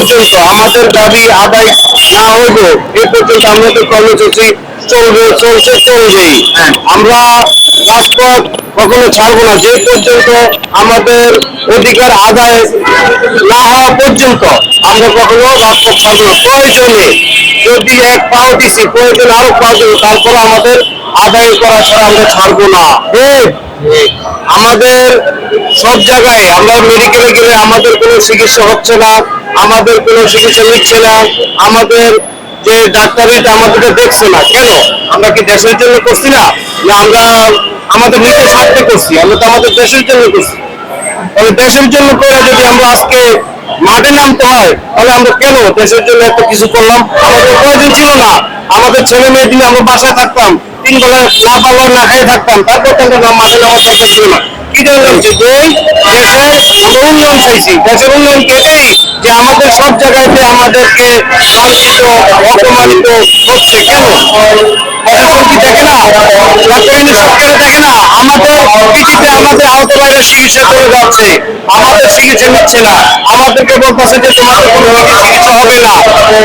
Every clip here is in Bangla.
পর্যন্ত আমাদের দাবি আদায় না হইব এ পর্যন্ত আমাদের কর্মসূচি চলবে চলছে চলবেই। আমরা রাজপথ কখনো ছাড়বো না যে পর্যন্ত আমাদের অধিকার আদায় না হওয়া পর্যন্ত আমরা কখনো রাজপথ ছাড়বো না। প্রয়োজনে যদি এক পাও দিছি প্রয়োজনে আরও পাও দেবো তারপরে আমাদের আদায় করা ছাড়া আমরা ছাড়বো না। আমাদের সব জায়গায় আমরা মেডিকেলে গেলে আমাদের কোনো চিকিৎসা হচ্ছে না। আমাদের কোনো চিকিৎসা নিচ্ছে না, আমাদের যে ডাক্তারিটা আমাদেরকে দেখছে না। কেন? আমরা কি দেশের জন্য করছি না? আমরা আমাদের নিজের স্বার্থে করছি, আমরা তো আমাদের দেশের জন্য করছি। তাহলে দেশের জন্য করে যদি আমরা আজকে মাঠে নামতে হয়, তাহলে আমরা কেন দেশের জন্য এত কিছু করলাম? আমাদের প্রয়োজন ছিল না। আমাদের ছেলে মেয়ে দিলে আমরা বাসায় থাকতাম, তিন বেলা না পারলেও না খেয়ে থাকতাম, তারপর তো আমরা মাঠে নামার দরকার ছিল না। আমাদের আমাদেরকে লাঞ্ছিত অপমানিত হচ্ছে কেন? প্রশাসন কি দেখে না? সরকারি সরকারে দেখে না? আমাদের পৃথিবীতে আমাদের আহত বাইরের চিকিৎসা করে যাচ্ছে। আমাদের চিকিৎসা নিচ্ছে না। আমাদেরকে বলতেছে যে তোমাদের কোনো রোগীর চিকিৎসা হবে না।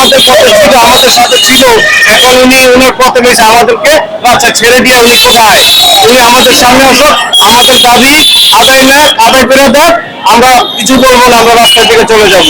আমাদের সাথে ছিল, আমাদের সাথে ছিল। এখন উনি উনার পথে রয়েছে আমাদেরকে বাচ্চা ছেড়ে দিয়ে উনি কোথায়? উনি আমাদের সামনে আসুক, আমাদের দাবি, আদায় না আদায় করে আমরা কিছু বলব না, আমরা রাস্তার দিকে চলে যাব